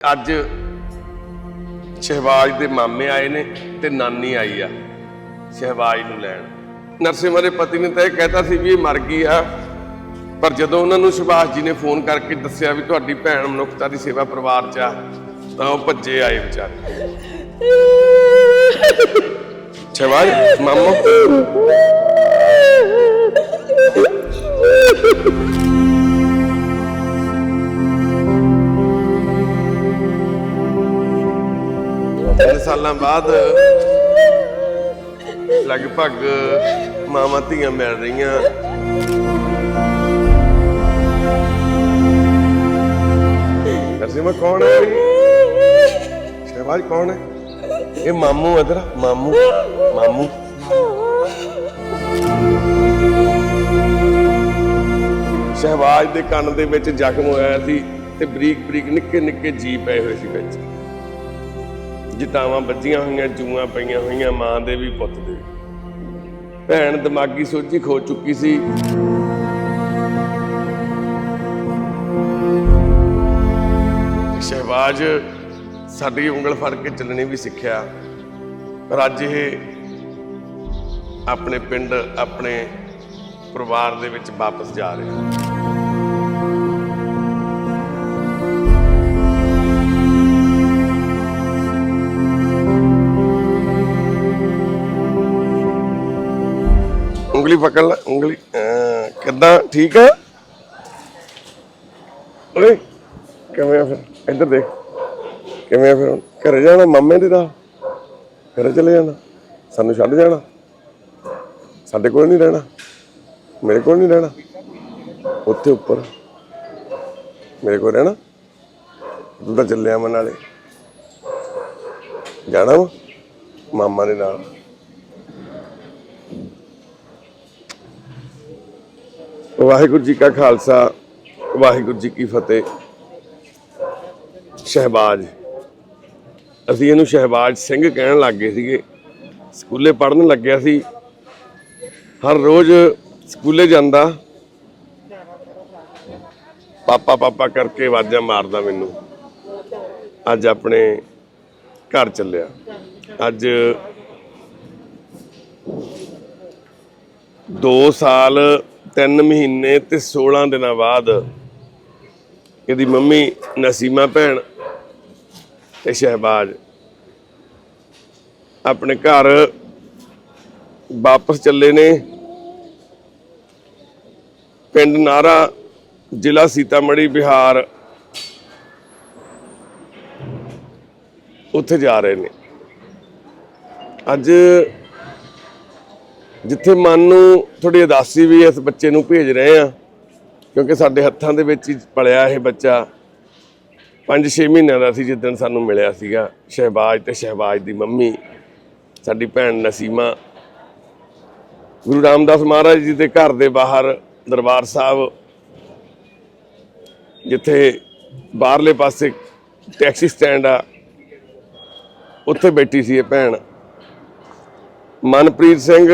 ਅੱਜ ਸ਼ਹਿਬਾਜ਼ ਦੇ ਮਾਮੇ ਆਏ ਨੇ ਤੇ ਨਾਨੀ ਆਈ ਆ ਸ਼ਹਿਬਾਜ਼ ਨੂੰ ਲੈਣ। ਨਰਸਿਮਾ ਦੇ ਪਤੀ ਨੇ ਤਾਂ ਇਹ ਕਹਿਤਾ ਸੀ ਵੀ ਇਹ ਮਰ ਗਈ ਆ। ਪਰ ਜਦੋਂ ਉਹਨਾਂ ਨੂੰ ਸੁਭਾਸ਼ ਜੀ ਨੇ ਫੋਨ ਕਰਕੇ ਦੱਸਿਆ ਵੀ ਤੁਹਾਡੀ ਭੈਣ ਮਨੁੱਖਤਾ ਦੀ ਸੇਵਾ ਪਰਿਵਾਰ 'ਚ ਆ, ਤਾਂ ਉਹ ਭੱਜੇ ਆਏ ਵਿਚਾਰੇ। ਸ਼ਹਿਬਾਜ਼, ਮਾਮਾ। ਤਿੰਨ ਸਾਲਾਂ ਬਾਅਦ ਲਗਭਗ ਮਾਵਾਂ ਧੀਆਂ ਮਿਲ ਰਹੀਆਂ। ਨਰਸਿਮਾ ਕੌਣ ਹੈ? ਸ਼ਹਿਬਾਜ਼ ਕੌਣ ਹੈ? ਇਹ ਮਾਮੂ ਹੈ ਤੇਰਾ ਮਾਮੂ ਮਾਮੂ। ਸ਼ਹਿਬਾਜ਼ ਦੇ ਕੰਨ ਦੇ ਵਿੱਚ ਜ਼ਖਮ ਹੋਇਆ ਸੀ ਤੇ ਬਰੀਕ ਬਰੀਕ ਨਿੱਕੇ ਨਿੱਕੇ ਜੀ ਪਏ ਹੋਏ ਸੀ ਵਿੱਚ। ਜਟਾਵਾਂ ਵੱਜੀਆਂ ਹੋਈਆਂ, ਜੂਆਂ ਪਈਆਂ ਹੋਈਆਂ, ਮਾਂ ਦੇ ਵੀ ਪੁੱਤ ਦੇ। ਭੈਣ ਦਿਮਾਗੀ ਸੋਚੀ ਖੋ ਚੁੱਕੀ ਸੀ। ਤੇ ਸ਼ਹਿਬਾਜ਼, ਸਾਡੀ ਉਂਗਲ ਫੜ ਕੇ ਚੱਲਣੀ ਵੀ ਸਿੱਖਿਆ। ਪਰ ਅੱਜ ਇਹ ਆਪਣੇ ਪਿੰਡ, ਆਪਣੇ ਪਰਿਵਾਰ ਦੇ ਵਿੱਚ ਵਾਪਸ ਜਾ ਰਿਹਾ। ਉਂਗਲੀ ਪਕੜ ਲੈ, ਉਂਗਲੀ ਕਿੱਦਾਂ? ਠੀਕ ਆ? ਓਏ, ਕਿਵੇਂ ਆ ਫਿਰ? ਇੱਧਰ ਦੇਖ। ਕਿਵੇਂ ਆ ਫਿਰ ਹੁਣ? ਘਰੇ ਜਾਣਾ ਮਾਮੇ ਦੇ ਦਾ ਘਰੇ ਚਲੇ ਜਾਣਾ? ਸਾਨੂੰ ਛੱਡ ਜਾਣਾ? ਸਾਡੇ ਕੋਲ ਨਹੀਂ ਰਹਿਣਾ? ਮੇਰੇ ਕੋਲ ਨਹੀਂ ਰਹਿਣਾ? ਉੱਥੇ ਉੱਪਰ। ਮੇਰੇ ਕੋਲ ਰਹਿਣਾ? ਤੂੰ ਤਾਂ ਚੱਲਿਆ ਮਨ ਨਾਲੇ। ਜਾਣਾ ਵਾ? ਮਾਮਾ ਦੇ ਨਾਲ। ਵਾਹਿਗੁਰੂ ਜੀ ਕਾ ਖਾਲਸਾ, ਵਾਹਿਗੁਰੂ ਜੀ ਕੀ ਫਤਿਹ। ਸ਼ਹਿਬਾਜ਼। ਅਸੀਂ ਇਹਨੂੰ ਸ਼ਹਿਬਾਜ਼ ਸਿੰਘ ਕਹਿਣ ਲੱਗ ਗਏ ਸੀਗੇ। ਸਕੂਲੇ ਪੜ੍ਹਨ ਲੱਗਿਆ ਸੀ। ਹਰ ਰੋਜ਼ ਸਕੂਲੇ ਜਾਂਦਾ। ਪਾਪਾ ਪਾਪਾ ਕਰਕੇ ਆਵਾਜ਼ਾਂ ਮਾਰਦਾ ਮੈਨੂੰ। ਅੱਜ ਆਪਣੇ ਘਰ ਚੱਲਿਆ। ਅੱਜ 2 ਸਾਲ 3 ਮਹੀਨੇ ਤੇ 16 ਦਿਨਾਂ ਬਾਅਦ ਇਹਦੀ ਮੰਮੀ ਨਸੀਮਾ ਭੈਣ ਤੇ ਸ਼ਹਿਬਾਜ਼ ਆਪਣੇ ਘਰ ਵਾਪਸ ਚੱਲੇ ਨੇ। ਪਿੰਡ ਨਾਰਾ ਜ਼ਿਲ੍ਹਾ ਸੀਤਾਮੜੀ ਬਿਹਾਰ। ਉੱਥੇ ਜਾ ਰਹੇ ਨੇ। ਅੱਜ ਜਿੱਥੇ ਮਨ ਨੂੰ ਥੋੜੀ ਉਦਾਸੀ ਵੀ ਇਸ ਬੱਚੇ ਨੂੰ ਭੇਜ ਰਹੇ ਆ ਕਿਉਂਕਿ ਸਾਡੇ ਹੱਥਾਂ ਦੇ ਵਿੱਚ ਹੀ ਪਲਿਆ ਇਹ ਬੱਚਾ। 5-6 ਮਹੀਨਿਆਂ ਦਾ ਸੀ ਜਿੱਦਣ ਸਾਨੂੰ ਮਿਲਿਆ ਸੀਗਾ, ਸ਼ਹਿਬਾਜ਼ ਤੇ ਸ਼ਹਿਬਾਜ਼ ਦੀ ਮੰਮੀ, ਸਾਡੀ ਭੈਣ ਨਸੀਮਾ। ਗੁਰੂ ਰਾਮਦਾਸ ਮਹਾਰਾਜ ਜੀ ਦੇ ਘਰ ਦੇ ਬਾਹਰ ਦਰਬਾਰ ਸਾਹਿਬ, ਜਿੱਥੇ ਬਾਹਰਲੇ ਪਾਸੇ ਟੈਕਸੀ ਸਟੈਂਡ ਆ, ਉੱਥੇ ਬੈਠੀ ਸੀ ਇਹ ਭੈਣ। ਮਨਪ੍ਰੀਤ ਸਿੰਘ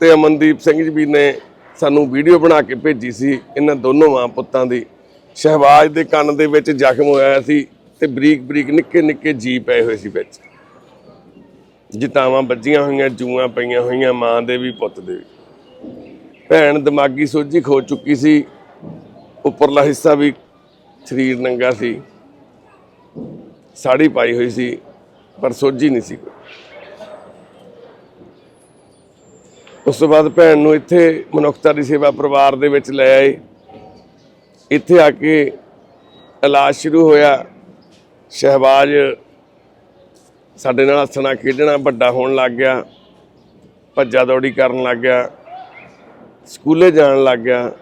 ਤੇ ਅਮਨਦੀਪ ਸਿੰਘ ਜੀ ਵੀ ਨੇ ਸਾਨੂੰ ਵੀਡੀਓ ਬਣਾ ਕੇ ਭੇਜੀ ਸੀ ਇਹਨਾਂ ਦੋਨੋਂ ਮਾਂ ਪੁੱਤਾਂ ਦੀ। ਸ਼ਹਿਬਾਜ਼ ਦੇ ਕੰਨ ਦੇ ਵਿੱਚ ਜ਼ਖਮ ਹੋਇਆ ਸੀ ਤੇ ਬਰੀਕ ਬਰੀਕ ਨਿੱਕੇ ਨਿੱਕੇ ਜੀ ਪਏ ਹੋਏ ਸੀ ਵਿੱਚ। ਜਿਤਾਵਾਂ ਵੱਜੀਆਂ ਹੋਈਆਂ, ਜੂਆਂ ਪਈਆਂ ਹੋਈਆਂ ਮਾਂ ਦੇ ਵੀ, ਪੁੱਤ ਦੇ ਵੀ। ਭੈਣ ਦਿਮਾਗੀ ਸੋਝੀ ਖੋ ਚੁੱਕੀ ਸੀ। ਉੱਪਰਲਾ ਹਿੱਸਾ ਵੀ ਸਰੀਰ ਨੰਗਾ ਸੀ। ਸਾੜੀ ਪਾਈ ਹੋਈ ਸੀ, ਪਰ ਸੋਝੀ ਨਹੀਂ ਸੀ ਕੋਈ। ਉਸ ਤੋਂ ਬਾਅਦ ਭੈਣ ਨੂੰ ਇੱਥੇ ਮਨੁੱਖਤਾ ਦੀ ਸੇਵਾ ਪਰਿਵਾਰ ਦੇ ਵਿੱਚ ਲੈ ਆਏ। ਇੱਥੇ ਆ ਕੇ ਇਲਾਜ ਸ਼ੁਰੂ ਹੋਇਆ। ਸ਼ਹਿਬਾਜ਼ ਸਾਡੇ ਨਾਲ ਹੱਸਣਾ, ਖੇਡਣਾ ਵੱਡਾ ਹੋਣ ਲੱਗ ਗਿਆ। ਭੱਜਾ ਦੌੜੀ ਕਰਨ ਲੱਗ ਗਿਆ। ਸਕੂਲੇ ਜਾਣ ਲੱਗ ਗਿਆ।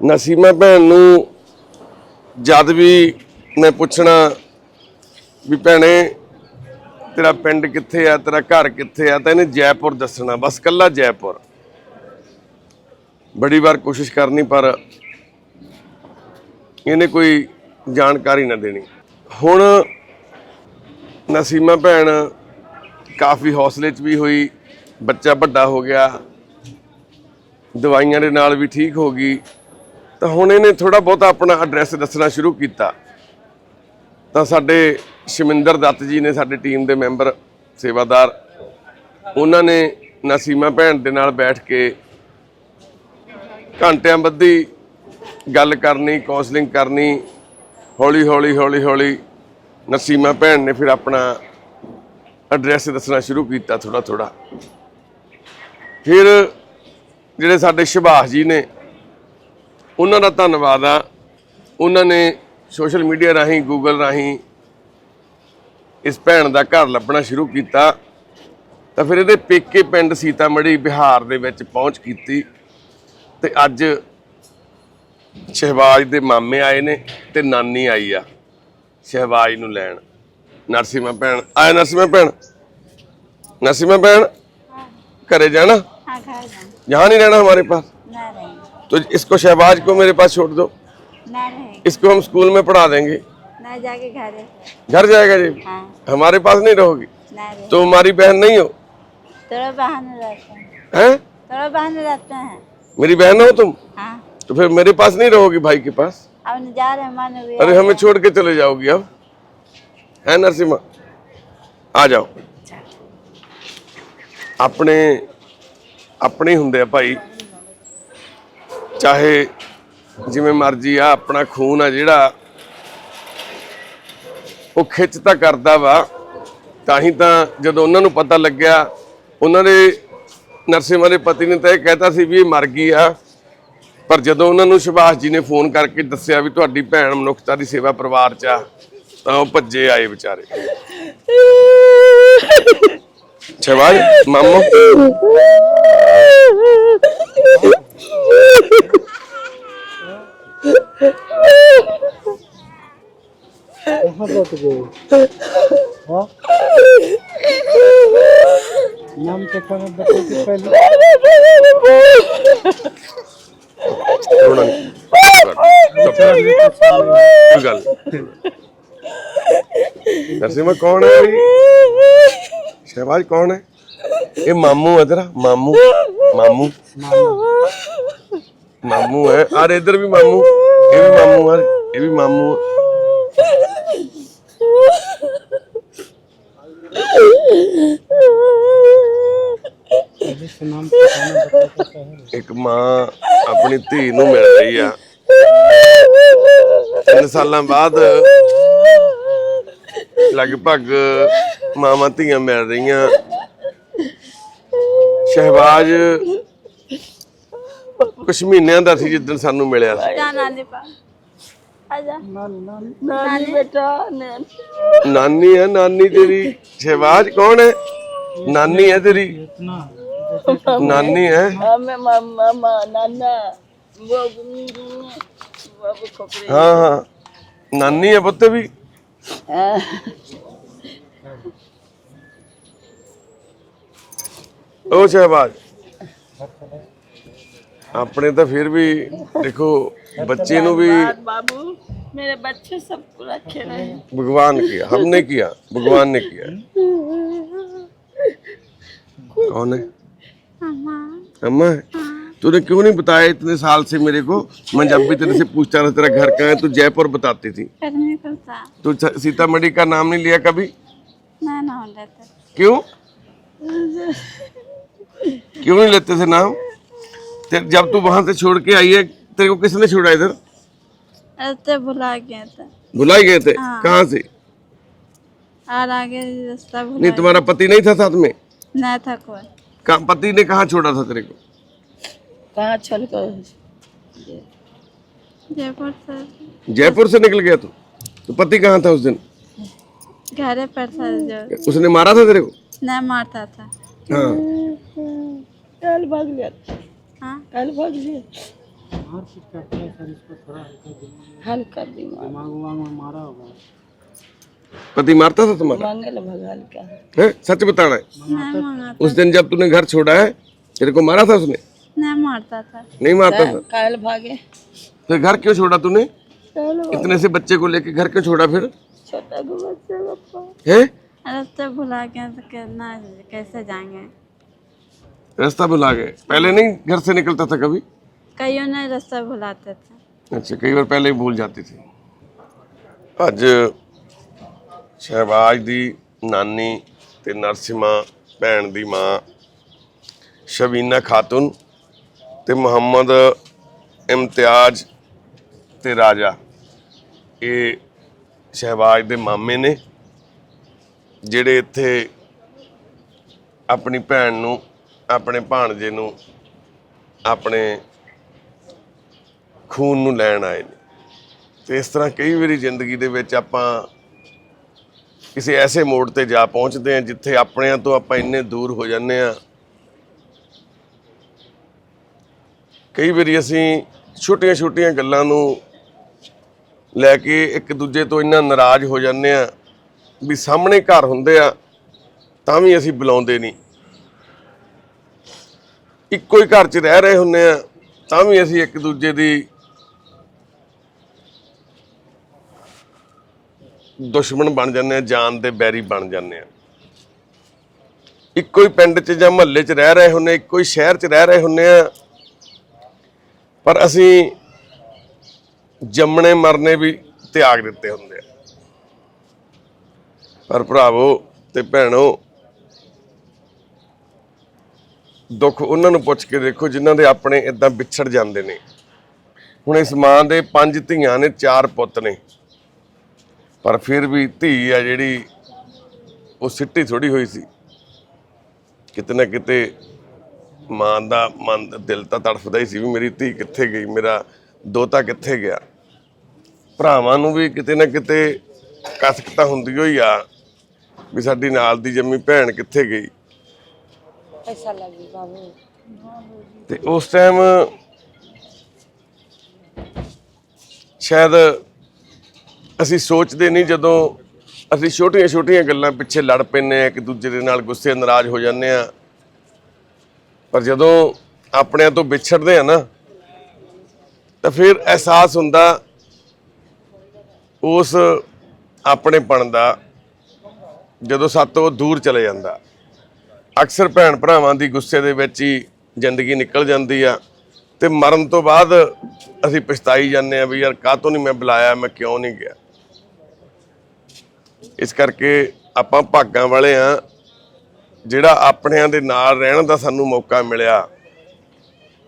ਨਸੀਮਾ ਭੈਣ ਨੂੰ ਜਦ ਵੀ ਮੈਂ ਪੁੱਛਣਾ ਵੀ ਭੈਣੇ ਤੇਰਾ ਪਿੰਡ ਕਿੱਥੇ ਆ, ਤੇਰਾ ਘਰ ਕਿੱਥੇ ਆ, ਤਾਂ ਇਹਨੇ ਜੈਪੁਰ ਦੱਸਣਾ, ਬਸ ਕੱਲਾ ਜੈਪੁਰ। ਬੜੀ ਵਾਰ ਕੋਸ਼ਿਸ਼ ਕਰਨੀ, ਪਰ ਇਹਨੇ ਕੋਈ ਜਾਣਕਾਰੀ ਨਾ ਦੇਣੀ। ਹੁਣ ਨਸੀਮਾ ਭੈਣ ਕਾਫੀ ਹੌਸਲੇ 'ਚ ਵੀ ਹੋਈ, ਬੱਚਾ ਵੱਡਾ ਹੋ ਗਿਆ, ਦਵਾਈਆਂ ਦੇ ਨਾਲ ਵੀ ਠੀਕ ਹੋ ਗਈ, ਤਾਂ ਹੁਣ ਇਹਨੇ ਥੋੜਾ ਬਹੁਤਾ ਆਪਣਾ ਐਡਰੈਸ ਦੱਸਣਾ ਸ਼ੁਰੂ ਕੀਤਾ। ਤਾਂ ਸਾਡੇ ਸ਼ਮਿੰਦਰ ਦੱਤ ਜੀ ਨੇ ਸਾਡੇ ਟੀਮ ਦੇ ਮੈਂਬਰ, ਸੇਵਾਦਾਰ, ਉਹਨਾਂ ਨੇ ਨਸੀਮਾ ਭੈਣ ਦੇ ਨਾਲ ਬੈਠ ਕੇ ਘੰਟਿਆਂ ਬੱਧੀ ਗੱਲ ਕਰਨੀ ਕਾਉਂਸਲਿੰਗ ਕਰਨੀ, ਹੌਲੀ ਹੌਲੀ ਹੌਲੀ ਹੌਲੀ ਨਸੀਮਾ ਭੈਣ ਨੇ ਫਿਰ ਆਪਣਾ ਐਡਰੈਸ ਦੱਸਣਾ ਸ਼ੁਰੂ ਕੀਤਾ ਥੋੜਾ ਥੋੜਾ ਫਿਰ ਜਿਹੜੇ ਸਾਡੇ ਸੁਭਾਸ਼ ਜੀ ਨੇ, ਉਹਨਾਂ ਦਾ ਧੰਨਵਾਦ ਆ। ਉਹਨਾਂ ਨੇ ਸੋਸ਼ਲ ਮੀਡੀਆ ਰਾਹੀਂ ਗੂਗਲ ਰਾਹੀਂ ਇਸ ਭੈਣ ਦਾ ਘਰ ਲੱਭਣਾ ਸ਼ੁਰੂ ਕੀਤਾ ਤਾਂ ਫਿਰ ਇਹਦੇ ਪੇਕੇ ਪਿੰਡ ਸੀਤਾਮੜੀ ਬਿਹਾਰ ਦੇ ਵਿੱਚ ਪਹੁੰਚ ਕੀਤੀ ਤੇ ਅੱਜ ਸ਼ਹਿਬਾਜ਼ ਦੇ ਮਾਮੇ ਆਏ ਨੇ ਤੇ ਨਾਨੀ ਆਈ ਆ ਸ਼ਹਿਬਾਜ਼ ਨੂੰ ਲੈਣ ਨਰਸਿਮਾ ਭੈਣ ਆਇਆ ਨਰਸਿਮਾ ਭੈਣ नसीमा बहन करे जाना हाँ घर जाऊँ यहाँ नहीं रहना हमारे पास ना रहेंगे तो इसको शहबाज को मेरे पास छोड़ दो ना रहेंगे इसको हम स्कूल में पढ़ा देंगे ना जाके घरे घर जाएगा जी हाँ हमारे पास नहीं रहोगी ना रहे तो हमारी बहन नहीं हो थोड़ा बहाने रहते हैं हैं थोड़ा बहाने रहते हैं मेरी बहन हो तुम हाँ तो फिर मेरे पास नहीं रहोगी भाई के पास अब न जा रहे हैं मन भी अरे हमें छोड़ के चले जाओगी अब है नरसिम्हा आ जाओ ਆਪਣੇ ਆਪਣੇ ਹੁੰਦੇ ਆ ਭਾਈ ਚਾਹੇ ਜਿਵੇਂ ਮਰਜ਼ੀ ਆ ਆਪਣਾ ਖੂਨ ਆ ਜਿਹੜਾ ਉਹ ਖਿੱਚ ਤਾਂ ਕਰਦਾ ਵਾ, ਤਾਂ ਹੀ ਤਾਂ ਜਦੋਂ ਉਹਨਾਂ ਨੂੰ ਪਤਾ ਲੱਗਿਆ, ਉਹਨਾਂ ਦੇ ਨਰਸਿਮਾ ਦੇ ਪਤੀ ਨੇ ਤਾਂ ਇਹ ਕਹਿਤਾ ਸੀ ਵੀ ਇਹ ਮਰ ਗਈ ਆ। ਪਰ ਜਦੋਂ ਉਹਨਾਂ ਨੂੰ ਸੁਭਾਸ਼ ਜੀ ਨੇ ਫੋਨ ਕਰਕੇ ਦੱਸਿਆ ਵੀ ਤੁਹਾਡੀ ਭੈਣ ਮਨੁੱਖਤਾ ਦੀ ਸੇਵਾ ਪਰਿਵਾਰ 'ਚ ਆ, ਤਾਂ ਉਹ ਭੱਜੇ ਆਏ ਵਿਚਾਰੇ। ਸ਼ਹਿਬਾਜ਼, ਮਾਮੂ। সম্পর্ক नरसिम्हा कौन है। भाई शहबाज कौन है? ये मामू है तेरा मामू। मामू मामू है। अरे इधर भी मामू ये भी मामू है ये भी मामू है। ਇੱਕ ਮਾਂ ਆਪਣੀ ਧੀ ਨੂੰ ਮਿਲ ਰਹੀ ਆ। 3 ਸਾਲਾਂ ਬਾਅਦ ਲਗਭਗ ਮਾਵਾਂ ਧੀਆਂ ਮਿਲ ਰਹੀਆਂ। ਸ਼ਹਿਬਾਜ਼ ਕੁਝ ਮਹੀਨਿਆਂ ਦਾ ਸੀ ਜਿੱਦਣ ਸਾਨੂੰ ਮਿਲਿਆ ਸੀ। ਨਾਨੀ ਪਾ। ਨਾਨੀ ਹੈ ਨਾਨੀ ਤੇਰੀ। ਸ਼ਹਿਬਾਜ਼ ਕੌਣ ਹੈ? ਨਾਨੀ ਹੈ ਤੇਰੀ। इतना ਨਾਨੀ ਹੈ हमें मामा नाना वो वो खोपड़ी ਹਾਂ ਹਾਂ ਨਾਨੀ ਹੈ ਪੁੱਤ ਵੀ ਉਹ ਸ਼ਹਿਬਾਜ਼ ਆਪਣੇ ਤਾਂ ਫਿਰ ਵੀ ਦੇਖੋ ਬੱਚੇ ਨੂੰ ਵੀ बाबू मेरे बच्चे सबको रखे रहे भगवान किया हमने किया भगवान ने किया कौन है अम्मा तूने क्यों नहीं बताया इतने साल से मेरे को? मैं जब भी तेरे से पूछता था तेरा घर कहाँ है तू जयपुर बताती थी। तू सीतामढ़ी का नाम नहीं लिया कभी? ना ना क्यों? क्यों नहीं लेते थे नाम? जब तू वहाँ से छोड़ के आई है तेरे को किसने छोड़ा इधर? भुला गया था। भुलाई गए थे? हाँ। कहाँ से? और आगे रास्ता नहीं तुम्हारा पति नहीं था साथ में? ना था कोई। पति ने कहा छोड़ा था तेरे को? कहाँ छोड़ कर जयपुर से। जयपुर से निकल गया तू? तो पति कहाँ था उस दिन? घरे पर था जो। उसने मारा था तेरे को? न मारता था। हाँ। कल भाग लिया। हाँ? कल भाग लिया। मार पीट करते सर इसको थोड़ा हल्का दिमाग हल्का दिमाग। दिमाग उमाग में मारा होगा। पति मारता था तुम्हारा? मंगल भगवान का। है? सच बताना है। उस दिन जब तूने घर छोड़ा है तेरे को मारा था उसने? नहीं मारता था। नहीं मारता था? कल भागे। फिर घर क्यों छोड़ा तूने? इतने से बच्चे को लेके घर क्यों छोड़ा फिर? छोटा है? रास्ते भुला गया तो कैसे जाएँगे? रास्ता भुला गए। पहले नहीं घर से निकलता था कभी? कईयों ने रास्ता भुलाते थे। अच्छा कई बार पहले ही भूल जाती थी। ਅੱਜ ਸ਼ਹਿਬਾਜ਼ ਦੀ ਨਾਨੀ ਤੇ ਨਰਸਿਮਾ ਭੈਣ ਦੀ ਮਾਂ, ਸ਼ਬੀਨਾ ਖਾਤੂਨ ਤੇ ਮੁਹੰਮਦ ਇਮਤਿਆਜ਼ ਤੇ ਰਾਜਾ। ਇਹ ਸ਼ਹਿਬਾਜ਼ ਦੇ ਮਾਮੇ ਨੇ, ਜਿਹੜੇ ਇੱਥੇ ਆਪਣੀ ਭੈਣ ਨੂੰ, ਆਪਣੇ ਭਾਣਜੇ ਨੂੰ, ਆਪਣੇ ਖੂਨ ਨੂੰ ਲੈਣ ਆਏ ਨੇ। ਤੇ ਇਸ ਤਰ੍ਹਾਂ ਕਈ ਵਾਰੀ ਜ਼ਿੰਦਗੀ ਦੇ ਵਿੱਚ ਆਪਾਂ ਕਿਸੇ ਐਸੇ ਮੋੜ ਤੇ ਜਾ ਪਹੁੰਚਦੇ ਹਾਂ ਜਿੱਥੇ ਆਪਣਿਆਂ ਤੋਂ ਆਪਾਂ ਇੰਨੇ ਦੂਰ ਹੋ ਜਾਂਦੇ ਆ ਕਈ ਵਾਰੀ ਅਸੀਂ ਛੋਟੀਆਂ-ਛੋਟੀਆਂ ਗੱਲਾਂ ਨੂੰ ਲੈ ਕੇ ਇੱਕ ਦੂਜੇ ਤੋਂ ਇੰਨਾ ਨਾਰਾਜ਼ ਹੋ ਜਾਂਦੇ ਆ ਵੀ ਸਾਹਮਣੇ ਘਰ ਹੁੰਦੇ ਆ, ਤਾਂ ਵੀ ਅਸੀਂ ਬੁਲਾਉਂਦੇ ਨਹੀਂ। ਇੱਕੋ ਹੀ ਘਰ 'ਚ ਰਹਿ ਰਹੇ ਹੁੰਦੇ ਆ ਤਾਂ ਵੀ ਅਸੀਂ ਇੱਕ ਦੂਜੇ ਦੀ ਦੁਸ਼ਮਣ ਬਣ ਜਾਂਦੇ ਆ, ਜਾਨ ਦੇ ਬੈਰੀ ਬਣ ਜਾਂਦੇ ਆ। ਇੱਕੋ ਹੀ ਪਿੰਡ 'ਚ ਜਾਂ ਮਹੱਲੇ 'ਚ ਰਹਿ ਰਹੇ ਹੁੰਨੇ ਇੱਕੋ ਹੀ ਸ਼ਹਿਰ 'ਚ ਰਹਿ ਰਹੇ ਹੁੰਨੇ ਆ। ਪਰ ਅਸੀਂ ਜੰਮਣੇ ਮਰਨੇ ਵੀ ਤਿਆਗ ਦਿੱਤੇ ਹੁੰਦੇ ਆ। ਪਰ ਭਰਾਵੋ ਤੇ ਭੈਣੋ, ਦੁੱਖ ਉਹਨਾਂ ਨੂੰ ਪੁੱਛ ਕੇ ਦੇਖੋ ਜਿਨ੍ਹਾਂ ਦੇ ਆਪਣੇ ਇਦਾਂ ਵਿਛੜ ਜਾਂਦੇ ਨੇ। ਹੁਣ ਇਸ ਮਾਂ ਦੇ ਪੰਜ ਧੀਆਂ ਨੇ, ਚਾਰ ਪੁੱਤ ਨੇ। ਪਰ ਫਿਰ ਵੀ ਧੀ ਆ ਜਿਹੜੀ ਉਹ ਸਿੱਟੀ ਥੋੜੀ ਹੋਈ ਸੀ। ਕਿਤੇ ਨਾ ਕਿਤੇ ਮਾਂ ਦਾ ਮਨ ਦਿਲ ਤਾਂ ਤੜਫਦਾ ਹੀ ਸੀ ਵੀ ਮੇਰੀ ਧੀ ਕਿੱਥੇ ਗਈ ਮੇਰਾ ਦੋਤਾ ਕਿੱਥੇ ਗਿਆ। ਭਰਾਵਾਂ ਨੂੰ ਵੀ ਕਿਤੇ ਨਾ ਕਿਤੇ ਕਸਕ ਤਾਂ ਹੁੰਦੀ ਹੋਈ ਆ ਵੀ ਸਾਡੀ ਨਾਲ ਦੀ ਜੰਮੀ ਭੈਣ ਕਿੱਥੇ ਗਈ। ਪੈਸਾ ਲੱਗੀ ਬਾਬੂ। ਤੇ ਉਸ ਟਾਈਮ ਸ਼ਾਇਦ ਅਸੀਂ ਸੋਚਦੇ ਨਹੀਂ ਜਦੋਂ ਅਸੀਂ ਛੋਟੀਆਂ-ਛੋਟੀਆਂ ਗੱਲਾਂ ਪਿੱਛੇ ਲੜ ਪੈਂਦੇ ਆ ਇੱਕ ਦੂਜੇ ਦੇ ਨਾਲ ਗੁੱਸੇ ਨਾਰਾਜ਼ ਹੋ ਜਾਂਦੇ ਆ ਪਰ ਜਦੋਂ ਆਪਣਿਆਂ ਤੋਂ ਵਿਛੜਦੇ ਆ ਨਾ, ਤਾਂ ਫਿਰ ਅਹਿਸਾਸ ਹੁੰਦਾ ਉਸ ਆਪਣੇਪਣ ਦਾ ਜਦੋਂ ਸਾਤੋਂ ਦੂਰ ਚਲੇ ਜਾਂਦਾ। ਅਕਸਰ ਭੈਣ ਭਰਾਵਾਂ ਦੀ ਗੁੱਸੇ ਦੇ ਵਿੱਚ ਹੀ ਜ਼ਿੰਦਗੀ ਨਿਕਲ ਜਾਂਦੀ ਆ ਤੇ ਮਰਨ ਤੋਂ ਬਾਅਦ ਅਸੀਂ ਪਛਤਾਈ ਜਾਂਦੇ ਆ ਵੀ ਯਾਰ ਕਾਹ ਤੋਂ ਨਹੀਂ ਮੈਂ ਬੁਲਾਇਆ, ਮੈਂ ਕਿਉਂ ਨਹੀਂ ਗਿਆ। ਇਸ ਕਰਕੇ ਆਪਾਂ ਭਾਗਾਂ ਵਾਲੇ ਆ। ਜਿਹੜਾ ਆਪਣਿਆਂ ਦੇ ਨਾਲ ਰਹਿਣ ਦਾ ਸਾਨੂੰ ਮੌਕਾ ਮਿਲਿਆ।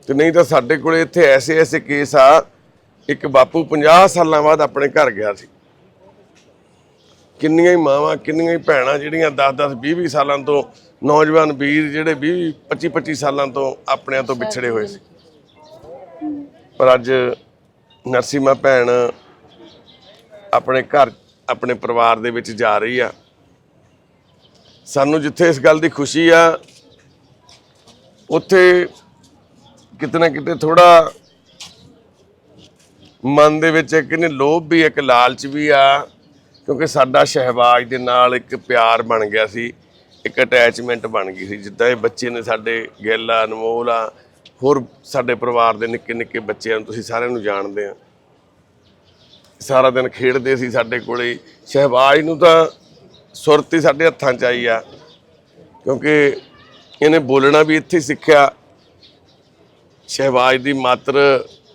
ਤੇ ਨਹੀਂ ਤਾਂ ਸਾਡੇ ਕੋਲੇ ਇੱਥੇ ਐਸੇ ਐਸੇ ਕੇਸ ਆ, ਇੱਕ ਬਾਪੂ 50 ਸਾਲਾਂ ਬਾਅਦ ਆਪਣੇ ਘਰ ਗਿਆ ਸੀ। ਕਿੰਨੀਆਂ ਹੀ ਮਾਵਾਂ, ਕਿੰਨੀਆਂ ਹੀ ਭੈਣਾਂ ਜਿਹੜੀਆਂ 10-10 20-20 ਸਾਲਾਂ ਤੋਂ ਨੌਜਵਾਨ ਵੀਰ ਜਿਹੜੇ 20 25-25 ਸਾਲਾਂ ਤੋਂ ਆਪਣਿਆਂ ਤੋਂ ਵਿਛੜੇ ਹੋਏ ਸੀ। ਪਰ ਅੱਜ ਨਰਸੀਮਾ ਭੈਣ ਆਪਣੇ ਘਰ ਆਪਣੇ ਪਰਿਵਾਰ ਦੇ ਵਿੱਚ ਜਾ ਰਹੀ ਆ। ਸਾਨੂੰ ਜਿੱਥੇ ਇਸ ਗੱਲ ਦੀ ਖੁਸ਼ੀ ਆ, ਉੱਥੇ ਕਿਤੇ ਨਾ ਕਿਤੇ ਥੋੜਾ ਮਨ ਦੇ ਵਿੱਚ ਇੱਕ ਨੇ ਲੋਭ ਵੀ ਇੱਕ ਲਾਲਚ ਵੀ ਆ, ਕਿਉਂਕਿ ਸਾਡਾ ਸ਼ਹਿਬਾਜ਼ ਦੇ ਨਾਲ ਇੱਕ ਪਿਆਰ ਬਣ ਗਿਆ ਸੀ, ਇੱਕ ਅਟੈਚਮੈਂਟ ਬਣ ਗਈ ਸੀ। ਜਿੱਦਾਂ ਇਹ ਬੱਚੇ ਨੇ ਸਾਡੇ ਗਿੱਲ ਆ, ਅਨਮੋਲ ਆ, ਹੋਰ ਸਾਡੇ ਪਰਿਵਾਰ ਦੇ ਨਿੱਕੇ ਨਿੱਕੇ ਬੱਚਿਆਂ ਨੂੰ ਤੁਸੀਂ ਸਾਰਿਆਂ ਨੂੰ ਜਾਣਦੇ ਆ। ਸਾਰਾ ਦਿਨ ਖੇਡਦੇ ਸੀ ਸਾਡੇ ਕੋਲੇ। ਸ਼ਹਿਬਾਜ਼ ਨੂੰ ਤਾਂ ਸੁਰਤ ਹੀ ਸਾਡੇ ਹੱਥਾਂ 'ਚ ਆਈ ਆ। ਕਿਉਂਕਿ ਇਹਨੇ ਬੋਲਣਾ ਵੀ ਇੱਥੇ ਸਿੱਖਿਆ। ਸ਼ਹਿਬਾਜ਼ ਦੀ ਮਾਤਰ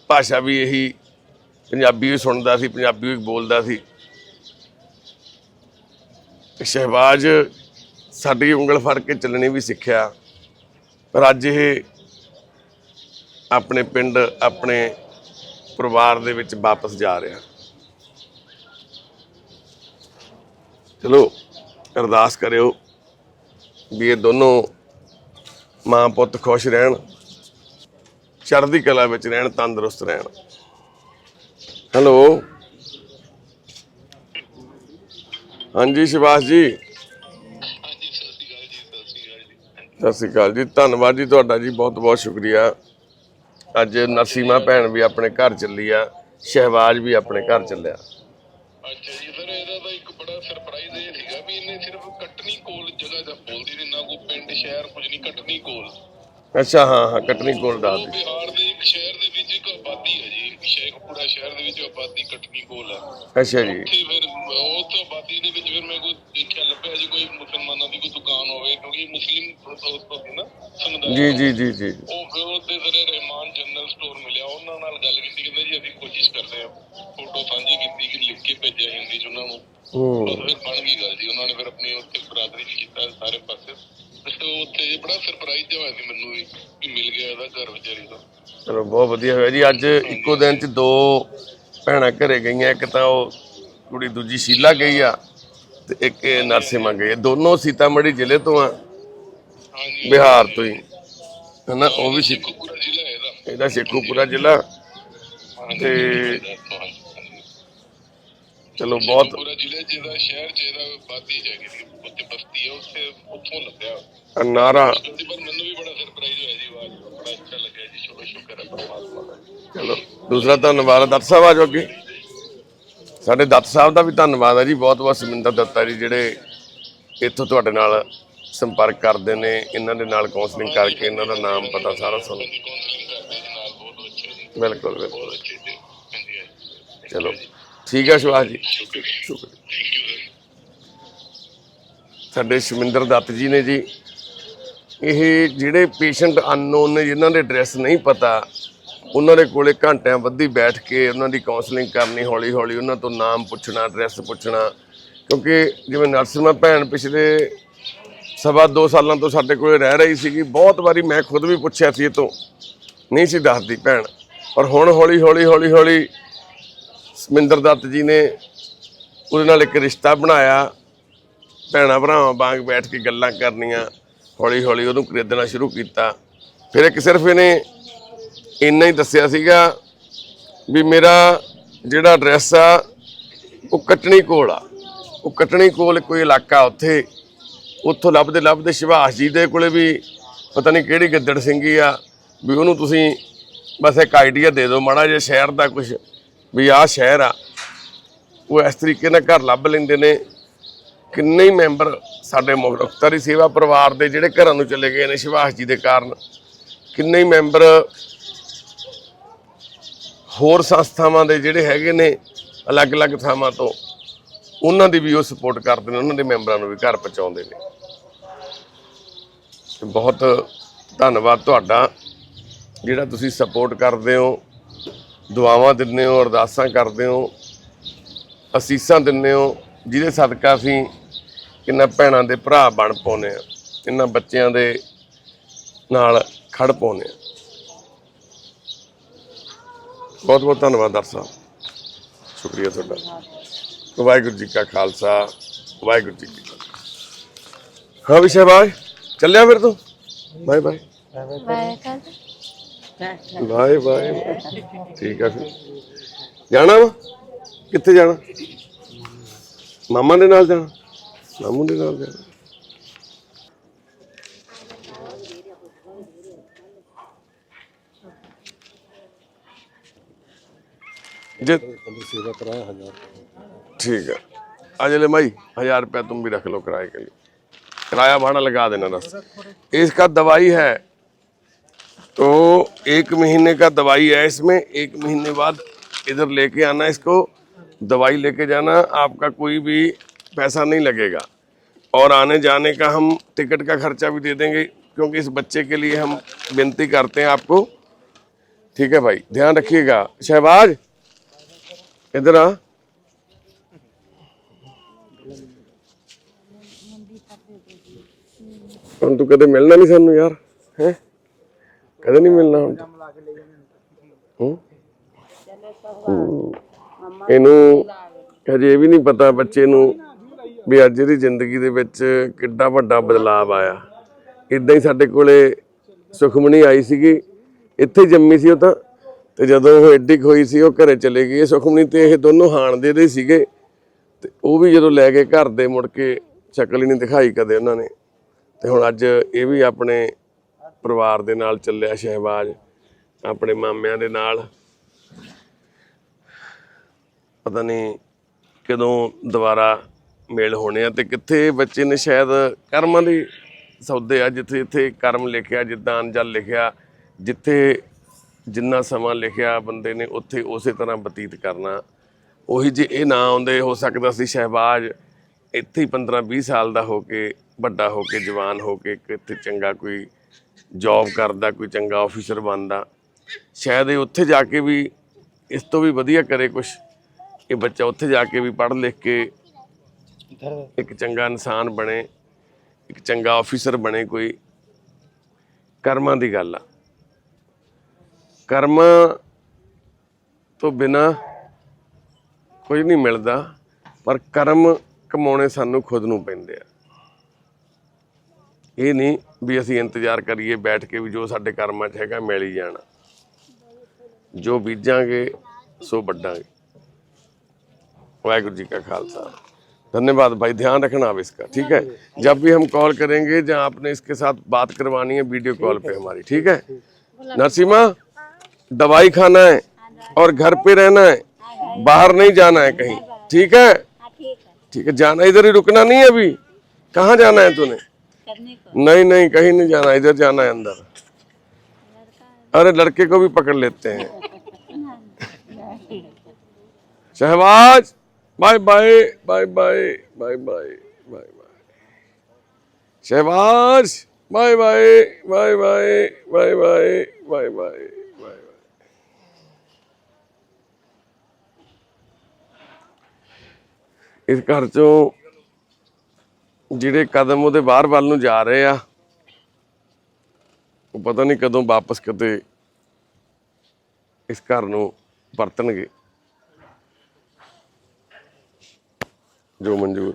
ਭਾਸ਼ਾ ਵੀ ਇਹੀ। ਪੰਜਾਬੀ ਵੀ ਸੁਣਦਾ ਸੀ, ਪੰਜਾਬੀ ਵੀ ਬੋਲਦਾ ਸੀ। ਸ਼ਹਿਬਾਜ਼ ਸਾਡੀ ਉਂਗਲ ਫੜ ਕੇ ਚੱਲਣੀ ਵੀ ਸਿੱਖਿਆ। ਪਰ ਅੱਜ ਇਹ ਆਪਣੇ ਪਿੰਡ, ਆਪਣੇ ਪਰਿਵਾਰ ਦੇ ਵਿੱਚ ਵਾਪਸ ਜਾ ਰਿਹਾ। ਚਲੋ, ਅਰਦਾਸ ਕਰਿਓ ਵੀ ਇਹ ਦੋਨੋਂ ਮਾਂ ਪੁੱਤ ਖੁਸ਼ ਰਹਿਣ, ਚੜ੍ਹਦੀ ਕਲਾ ਵਿੱਚ ਰਹਿਣ, ਤੰਦਰੁਸਤ ਰਹਿਣ। ਹੈਲੋ? ਹਾਂਜੀ ਸ਼ਿਵਾਸ ਜੀ। ਸਤਿ ਸ਼੍ਰੀ ਅਕਾਲ ਜੀ, ਧੰਨਵਾਦ ਜੀ ਤੁਹਾਡਾ ਜੀ ਬਹੁਤ ਬਹੁਤ ਸ਼ੁਕਰੀਆ। ਅੱਜ ਨਰਸੀਮਾ ਭੈਣ ਵੀ ਆਪਣੇ ਘਰ ਚੱਲੀ ਆ, ਸ਼ਹਿਬਾਜ਼ ਵੀ ਆਪਣੇ ਘਰ ਚੱਲਿਆ। ਅੱਛਾ ਹਾਂ ਹਾਂ ਕਟਨੀ ਕੋਲ ਦਾ ਬਿਹਾਰ ਦੇ ਇੱਕ ਸ਼ਹਿਰ ਦੇ ਵਿੱਚ ਇੱਕ ਆਬਾਦੀ ਹੈ ਜੀ ਸ਼ੇਖਪੁਰਾ ਸ਼ਹਿਰ ਦੇ ਵਿੱਚ ਆਬਾਦੀ ਕੱਟਣੀ ਕੋਲ ਹੈ। ਅੱਛਾ ਜੀ। ਉੱਥੇ ਫਿਰ ਉਹ ਤੋਂ ਆਬਾਦੀ ਦੇ ਵਿੱਚ ਫਿਰ ਮੈਂ ਕੋਈ ਦੇਖਿਆ ਲੱਭਿਆ ਜੀ ਕੋਈ ਮੁਸਲਮਾਨਾਂ ਦੀ ਕੋਈ ਦੁਕਾਨ ਹੋਵੇ ਕਿਉਂਕਿ ਮੁਸਲਿਮ ਉਸ ਤੋਂ ਸੀ ਨਾ ਸਮੁਦਾਇ ਜੀ ਜੀ ਜੀ ਜੀ। ਉਹ ਫਿਰ ਉਹਦੇ ਜ਼ਰੇ ਰਹਿਮਾਨ ਜਨਰਲ ਸਟੋਰ ਮਿਲਿਆ। ਉਹਨਾਂ ਨਾਲ ਗੱਲ ਕੀਤੀ ਕਹਿੰਦੇ ਜੀ ਅਸੀਂ ਕੋਸ਼ਿਸ਼ ਕਰਦੇ ਹਾਂ। ਫੋਟੋ ਸਾਂਝੀ ਕੀਤੀ ਕਿ ਲਿਖ ਕੇ ਭੇਜਿਆ ਹਿੰਦੀ ਚ ਉਹਨਾਂ ਨੂੰ। ਹੂੰ। ਬਣ ਗਈ ਗੱਲ ਜੀ। ਉਹਨਾਂ ਨੇ ਫਿਰ ਆਪਣੀ ਉੱਥੇ ਬਰਾਦਰੀ ਚ ਕੀਤਾ ਸਾਰੇ ਪਾਸੇ। ਉਹ ਉੱਥੇ ਬੜਾ ਸਰਪ੍ਰਾਈਜ਼ ਜਿਹਾ ਹੋਇਆ ਸੀ ਮੈਨੂੰ ਵੀ ਕਿ ਮਿਲ ਗਿਆ ਇਹਦਾ ਘਰ ਵਿਚਾਰੀ ਦਾ। ਚਲੋ ਬਹੁਤ ਵਧੀਆ ਹੋਇਆ ਜੀ। ਅੱਜ ਇੱਕੋ ਦਿਨ 'ਚ ਦੋ ਭੈਣਾਂ ਘਰੇ ਗਈਆਂ ਇੱਕ ਤਾਂ ਉਹ ਕੁੜੀ ਦੂਜੀ ਸ਼ੀਲਾ ਗਈ ਆ ਤੇ ਇੱਕ ਇਹ ਨਰਸਿਮਾ ਗਈ ਆ। ਦੋਨੋਂ ਸੀਤਾਮੜੀ ਜ਼ਿਲ੍ਹੇ ਤੋਂ ਆ ਹਾਂਜੀ। ਬਿਹਾਰ ਤੋਂ ਹੀ। ਹਨਾ ਉਹ ਵੀ ਸੀ। ਇੱਕੋ ਪੂਰਾ ਜ਼ਿਲ੍ਹਾ ਹੈ ਇਹਦਾ। ਇਹਦਾ ਸ਼ੇਖੂਪੁਰਾ ਜ਼ਿਲ੍ਹਾ ਤੇ ਹਾਂਜੀ। ਚਲੋ ਬਹੁਤ ਪੂਰਾ ਜ਼ਿਲ੍ਹੇ ਚ ਇਹਦਾ ਸ਼ਹਿਰ ਚ ਇਹਦਾ ਬਾਦੀ ਜਾਗੀ ਸੀ ਉੱਥੇ ਬਸਤੀ ਹੈ ਉੱਥੇ ਉੱਥੋਂ ਲੱਭਿਆ। ਨਾਰਾ ਤੇ ਪਰ ਮੈਨੂੰ ਵੀ ਬੜਾ ਸਰਪ੍ਰਾਈਜ਼ ਹੋਇਆ ਜੀ ਆਵਾਜ਼ ਬੜਾ ਅੱਛਾ ਲੱਗਿਆ ਜੀ ਸ਼ੁਕਰ ਸ਼ੁਕਰ ਹੈ ਪਰਮਾਤਮਾ ਦਾ। ਚਲੋ ਦੂਸਰਾ ਧੰਨਵਾਦ ਦੱਤ ਸਾਹਿਬ ਆ ਜਾਓ ਅੱਗੇ। ਸਾਡੇ ਦੱਤ ਸਾਹਿਬ ਦਾ ਵੀ ਧੰਨਵਾਦ ਹੈ ਜੀ ਬਹੁਤ ਬਹੁਤ ਸੁਮਿੰਦਰ ਦੱਤਾ ਜੀ ਜਿਹੜੇ ਇੱਥੋਂ ਤੁਹਾਡੇ ਨਾਲ ਸੰਪਰਕ ਕਰਦੇ ਨੇ ਇਹਨਾਂ ਦੇ ਨਾਲ ਕਾਉਂਸਲਿੰਗ ਕਰਕੇ ਇਹਨਾਂ ਦਾ ਨਾਮ ਪਤਾ ਸਾਰਾ ਸੁਣ। ਬਿਲਕੁਲ ਬਿਲਕੁਲ। ਚਲੋ। ਠੀਕ ਹੈ ਸੁਭਾਸ਼ ਜੀ। ਸ਼ੁਕਰ ਸ਼ੁਕਰ ਥੈਂਕ ਯੂ ਸਰ ਸਾਡੇ ਸ਼ਮਿੰਦਰ ਦੱਤ ਜੀ ਨੇ ਜੀ ਇਹ ਜਿਹੜੇ ਪੇਸ਼ੈਂਟ ਅਨਨੋਨ ਨੇ ਜਿਨ੍ਹਾਂ ਦੇ ਐਡਰੈਸ ਨਹੀਂ ਪਤਾ ਉਹਨਾਂ ਦੇ ਕੋਲੇ ਘੰਟਿਆਂ ਵੱਧੀ ਬੈਠ ਕੇ ਉਹਨਾਂ ਦੀ ਕਾਉਂਸਲਿੰਗ ਕਰਨੀ ਹੌਲੀ ਹੌਲੀ ਉਹਨਾਂ ਤੋਂ ਨਾਮ ਪੁੱਛਣਾ ਐਡਰੈਸ ਪੁੱਛਣਾ ਕਿਉਂਕਿ ਜਿਵੇਂ ਨਰਸਿਮਾ ਭੈਣ ਪਿਛਲੇ ਸਵਾ ਦੋ ਸਾਲਾਂ ਤੋਂ ਸਾਡੇ ਕੋਲੇ ਰਹਿ ਰਹੀ ਸੀਗੀ ਬਹੁਤ ਵਾਰੀ ਮੈਂ ਖੁਦ ਵੀ ਪੁੱਛਿਆ ਸੀ ਇਹ ਤੋਂ। ਨਹੀਂ ਸੀ ਦੱਸਦੀ ਭੈਣ। ਪਰ ਹੁਣ ਹੌਲੀ ਹੌਲੀ ਹੌਲੀ ਹੌਲੀ ਸਮਿੰਦਰ ਦੱਤ ਜੀ ਨੇ ਉਹਦੇ ਨਾਲ ਇੱਕ ਰਿਸ਼ਤਾ ਬਣਾਇਆ। ਭੈਣਾਂ ਭਰਾਵਾਂ ਵਾਂਗ ਬੈਠ ਕੇ ਗੱਲਾਂ ਕਰਨੀਆਂ ਹੌਲੀ ਹੌਲੀ ਉਹਨੂੰ ਖਰੀਦਣਾ ਸ਼ੁਰੂ ਕੀਤਾ। ਫਿਰ ਇੱਕ ਸਿਰਫ ਇਹਨੇ ਇੰਨਾ ਹੀ ਦੱਸਿਆ ਸੀਗਾ ਵੀ ਮੇਰਾ ਜਿਹੜਾ ਐਡਰੈਸ ਆ, ਉਹ ਕਟਣੀ ਕੋਲ ਆ। ਉਹ ਕਟਣੀ ਕੋਲ ਕੋਈ ਇਲਾਕਾ ਉੱਥੇ, ਉੱਥੋਂ ਲੱਭਦੇ ਲੱਭਦੇ ਸੁਭਾਸ਼ ਜੀ ਦੇ ਕੋਲੇ ਵੀ ਪਤਾ ਨਹੀਂ ਕਿਹੜੀ ਗਿੱਦੜ ਸਿੰਘੀ ਆ, ਵੀ ਉਹਨੂੰ ਤੁਸੀਂ ਬਸ ਇੱਕ ਆਈਡੀਆ ਦੇ ਦਿਓ, ਮਾੜਾ ਜਿਹਾ ਸ਼ਹਿਰ ਦਾ ਕੁਝ ਵੀ ਆਹ ਸ਼ਹਿਰ ਆ, ਉਹ ਇਸ ਤਰੀਕੇ ਨਾਲ ਘਰ ਲੱਭ ਲੈਂਦੇ ਨੇ। ਕਿੰਨੇ ਹੀ ਮੈਂਬਰ ਸਾਡੇ ਮੁਖਤਰੀ ਸੇਵਾ ਪਰਿਵਾਰ ਦੇ ਜਿਹੜੇ ਘਰਾਂ ਨੂੰ ਚਲੇ ਗਏ ਨੇ ਸੁਭਾਸ਼ ਜੀ ਦੇ ਕਾਰਨ, ਕਿੰਨੇ ਹੀ ਮੈਂਬਰ ਹੋਰ ਸੰਸਥਾਵਾਂ ਦੇ ਜਿਹੜੇ ਹੈਗੇ ਨੇ ਅਲੱਗ-ਅਲੱਗ ਥਾਵਾਂ ਤੋਂ, ਉਹਨਾਂ ਦੀ ਵੀ ਉਹ ਸਪੋਰਟ ਕਰਦੇ ਨੇ, ਉਹਨਾਂ ਦੇ ਮੈਂਬਰਾਂ ਨੂੰ ਵੀ ਘਰ ਪਹੁੰਚਾਉਂਦੇ ਨੇ। ਬਹੁਤ ਧੰਨਵਾਦ ਤੁਹਾਡਾ, ਜਿਹੜਾ ਤੁਸੀਂ ਸਪੋਰਟ ਕਰਦੇ ਹੋ। ਦੁਆਵਾਂ ਦਿੰਦੇ ਹੋ ਅਰਦਾਸਾਂ ਕਰਦੇ ਹੋ ਅਸੀਸਾਂ ਦਿੰਦੇ ਹੋ ਜਿਹਦੇ ਸਦਕਾ ਅਸੀਂ ਇਹਨਾਂ ਭੈਣਾਂ ਦੇ ਭਰਾ ਬਣ ਪਾਉਨੇ ਆ ਇਹਨਾਂ ਬੱਚਿਆਂ ਦੇ ਨਾਲ ਖੜ ਪਾਉਨੇ ਆ ਬਹੁਤ ਬਹੁਤ ਧੰਨਵਾਦ ਦਰਸ਼ਕ ਸਾਹਿਬ। ਸ਼ੁਕਰੀਆ ਤੁਹਾਡਾ। ਵਾਹਿਗੁਰੂ ਜੀ ਕਾ ਖਾਲਸਾ ਵਾਹਿਗੁਰੂ ਜੀ ਕੀ ਫਤਿਹ। ਹਾਂ ਵਿਸ਼ੇਬਾਜ ਚੱਲਿਆ ਫਿਰ ਤੂੰ। Bye bye bye bye ਠੀਕ ਆ ਫਿਰ ਜਾਣਾ ਵਾ ਕਿੱਥੇ ਜਾਣਾ ਮਾਮਾ ਦੇ ਨਾਲ ਜਾਣਾ ਮਾਮੂ ਦੇ ਨਾਲ ਜਾਣਾ ਜੇ सेवा कराया हजार ठीक है आज ले भाई हजार रुपया तुम भी रख लो किराए के लिए किराया भाड़ा लगा देना दस इसका दवाई है तो एक महीने का दवाई है इसमें एक महीने बाद इधर लेके आना इसको दवाई लेके जाना आपका कोई भी पैसा नहीं लगेगा और आने जाने का हम टिकट का खर्चा भी दे देंगे क्योंकि इस बच्चे के लिए हम विनती करते हैं आपको ठीक है भाई ध्यान रखिएगा शहबाज इधर आ ਹੁਣ ਤੂੰ ਕਦੇ ਮਿਲਣਾ ਨਹੀਂ ਸਾਨੂੰ ਯਾਰ ਹੈ ਕਦੇ ਨਹੀਂ ਮਿਲਣਾ ਹੁਣ ਹੂੰ? ਇਹਨੂੰ ਹਜੇ ਇਹ ਵੀ ਨਹੀਂ ਪਤਾ ਬੱਚੇ ਨੂੰ ਵੀ ਅੱਜ ਇਹਦੀ ਜ਼ਿੰਦਗੀ ਦੇ ਵਿੱਚ ਕਿੱਡਾ ਵੱਡਾ ਬਦਲਾਅ ਆਇਆ। ਇਦਾਂ ਹੀ ਸਾਡੇ ਕੋਲੇ ਸੁਖਮਣੀ ਆਈ ਸੀਗੀ, ਇੱਥੇ ਜੰਮੀ ਸੀ ਉਹ ਤਾਂ, ਤੇ ਜਦੋਂ ਉਹ ਐਡੀ ਹੋਈ ਸੀ, ਉਹ ਘਰੇ ਚਲੇ ਗਈ। ਸੁਖਮਣੀ ਤੇ ਇਹ ਦੋਨੋਂ ਹਾਣ ਦੇ ਦੇ ਸੀਗੇ, ਤੇ ਉਹ ਵੀ ਜਦੋਂ ਲੈ ਕੇ ਘਰ ਦੇ ਮੁੜ ਕੇ ਸ਼ਕਲ ਹੀ ਨਹੀਂ ਦਿਖਾਈ ਕਦੇ ਉਹਨਾਂ ਨੇ। ਤੇ ਹੁਣ ਅੱਜ ਇਹ ਵੀ ਆਪਣੇ ਪਰਿਵਾਰ ਦੇ ਨਾਲ ਚੱਲਿਆ ਸ਼ਹਿਬਾਜ਼, ਆਪਣੇ ਮਾਮਿਆਂ ਦੇ ਨਾਲ। ਪਤਾ ਨਹੀਂ ਕਦੋਂ ਦੁਬਾਰਾ ਮੇਲ ਹੋਣੇ ਆ ਤੇ ਕਿੱਥੇ ਬੱਚੇ ਨੇ ਸ਼ਾਇਦ ਕਰਮਾਂ ਦੇ ਸੌਦੇ ਆ, ਜਿੱਥੇ ਇੱਥੇ ਕਰਮ ਲਿਖਿਆ, ਜਿੱਦਾਂ ਅੰਜਲ ਲਿਖਿਆ, ਜਿੱਥੇ ਜਿੰਨਾ ਸਮਾਂ ਲਿਖਿਆ ਬੰਦੇ ਨੇ, ਉੱਥੇ ਉਸੇ ਤਰ੍ਹਾਂ ਬਤੀਤ ਕਰਨਾ। ਉਹੀ ਜੇ ਇਹ ਨਾ ਆਉਂਦੇ, ਹੋ ਸਕਦਾ ਸੀ ਸ਼ਹਿਬਾਜ਼ ਇੱਥੇ ਹੀ 15 20 ਸਾਲ ਦਾ ਹੋ ਕੇ, ਵੱਡਾ ਹੋ ਕੇ, ਜਵਾਨ ਹੋ ਕੇ ਕਿਤੇ ਚੰਗਾ ਕੋਈ ਜੌਬ ਕਰਦਾ ਕੋਈ ਚੰਗਾ ਆਫੀਸਰ ਬਣਦਾ ਸ਼ਾਇਦ ਇਹ ਉੱਥੇ ਜਾ ਕੇ ਵੀ ਇਸ ਤੋਂ ਵੀ ਵਧੀਆ ਕਰੇ ਕੁਝ ਇਹ ਬੱਚਾ ਉੱਥੇ ਜਾ ਕੇ ਵੀ ਪੜ੍ਹ ਲਿਖ ਕੇ ਇੱਕ ਚੰਗਾ ਇਨਸਾਨ ਬਣੇ ਇੱਕ ਚੰਗਾ ਆਫੀਸਰ ਬਣੇ ਕੋਈ। ਕਰਮਾਂ ਦੀ ਗੱਲ ਆ। ਕਰਮ ਤੋਂ ਬਿਨਾ ਕੁਝ ਨਹੀਂ ਮਿਲਦਾ ਪਰ ਕਰਮ ਕਮਾਉਣੇ ਸਾਨੂੰ ਖੁਦ ਨੂੰ ਪੈਂਦੇ ਆ। ਇਹ ਨਹੀਂ ਵੀ ਅਸੀਂ ਇੰਤਜ਼ਾਰ ਕਰੀਏ ਬੈਠ ਕੇ ਵੀ ਜੋ ਸਾਡੇ ਕਰਮਾਂ 'ਚ ਹੈਗਾ ਮਿਲ ਹੀ ਜਾਣਾ ਜੋ ਬੀਜਾਂਗੇ ਸੋ ਵੱਡਾਂਗੇ वाहिगुरु जी का खालसा धन्यवाद भाई ध्यान रखना आप इसका ठीक है जब भी हम कॉल करेंगे जहाँ आपने इसके साथ बात करवानी है वीडियो कॉल पे हमारी ठीक है नरसिम्हा दवाई खाना है और घर पे रहना है बाहर नहीं जाना है कहीं ठीक है ठीक है जाना इधर ही रुकना नहीं है अभी कहाँ जाना है तूने करने को? नहीं नहीं कहीं नहीं जाना इधर जाना है अंदर। अरे लड़के को भी पकड़ लेते हैं। Shahbaz bye bye bye bye bye bye bye bye. Shahbaz bye bye bye bye bye bye bye bye bye bye. इस घर चो ਜਿਹੜੇ ਕਦਮ ਉਹਦੇ ਬਾਹਰ ਵੱਲ ਨੂੰ ਜਾ ਰਹੇ ਆ, ਉਹ ਪਤਾ ਨਹੀਂ ਕਦੋਂ ਵਾਪਸ ਕਿਤੇ ਇਸ ਘਰ ਨੂੰ ਵਰਤਣਗੇ ਜੋ ਮਨਜ਼ੂਰ।